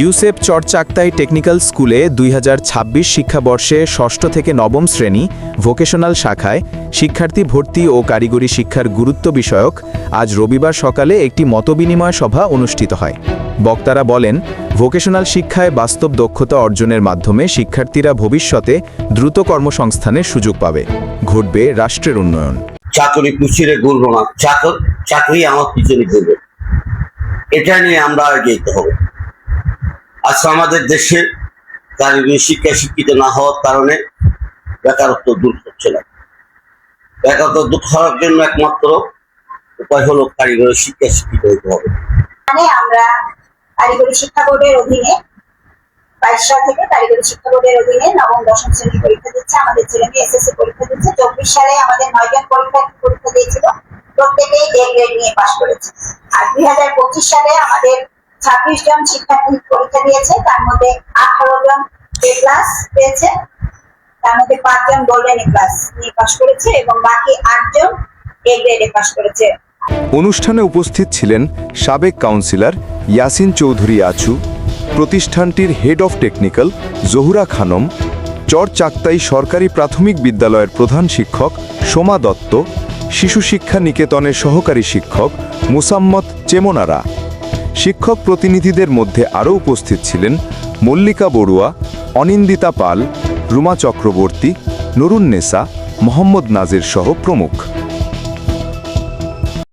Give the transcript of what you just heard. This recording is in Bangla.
ইউসেপ চরচাক্তাই টেকনিক্যাল স্কুলে দুই হাজার ছাব্বিশ শিক্ষাবর্ষে ষষ্ঠ থেকে নবম শ্রেণি ভোকেশনাল শাখায় শিক্ষার্থী ভর্তি ও কারিগরি শিক্ষার গুরুত্ব বিষয়ক আজ রবিবার সকালে একটি মতবিনিময় সভা অনুষ্ঠিত হয়। বক্তারা বলেন, ভোকেশনাল শিক্ষায় বাস্তব দক্ষতা অর্জনের মাধ্যমে শিক্ষার্থীরা ভবিষ্যতে দ্রুত কর্মসংস্থানের সুযোগ পাবে। ঘটবে রাষ্ট্রের উন্নয়ন। চাকরি পিছিয়ে ঘুরবো না। চাকর আমার পিছনে ঘুরবে। এটা নিয়ে আমরা যেতে হবে। আজকে আমাদের দেশে কারিগরি শিক্ষা শিক্ষিত না হওয়ার কারণে বেকারত্ব দূর হচ্ছে না। বেকারত্ব দূর হওয়ার জন্য একমাত্র উপায় হলো কারিগরি শিক্ষা শিক্ষিত হতে হবে। আমরা কারিগরি শিক্ষা বোর্ডের অধীনে বাইশ সাল থেকে কারিগরি শিক্ষা বোর্ডের অধীনে নবম, দশম শ্রেণি পরীক্ষা দিচ্ছে, আমাদের ছেলে মেয়ে এসএসসি পরীক্ষা দিচ্ছে। চব্বিশ সালে আমাদের নয়জন পরীক্ষা পরীক্ষা দিয়েছিল। প্রত্যেকেই এ গ্রেড নিয়ে পাশ করেছে। আর দুই হাজার পঁচিশ সালে আমাদের ছাব্বিশ জন শিক্ষার্থী পরীক্ষা দিয়েছে, তার মধ্যে আঠারো জন এ ক্লাস পেয়েছে, তার মধ্যে পাঁচজন গোল্ডেন এ ক্লাস নিয়ে পাশ করেছে এবং বাকি আটজন এ গ্রেডে পাশ করেছে। অনুষ্ঠানে উপস্থিত ছিলেন সাবেক কাউন্সিলর ইয়াসিন চৌধুরী আছু, প্রতিষ্ঠানটির head of technical Zahura Khanam, Char Chaktai সরকারি প্রাথমিক বিদ্যালয়ের প্রধান শিক্ষক সোমা দত্ত, শিশু শিক্ষা নিকেতনের সহকারী শিক্ষক মুসাম্মত চেমনারা। শিক্ষক প্রতিনিধিদের মধ্যে আরও উপস্থিত ছিলেন মল্লিকা বড়ুয়া, অনিন্দিতা পাল, রুমা চক্রবর্তী নরুন্নেসা মোহাম্মদ নাজির সহ প্রমুখ।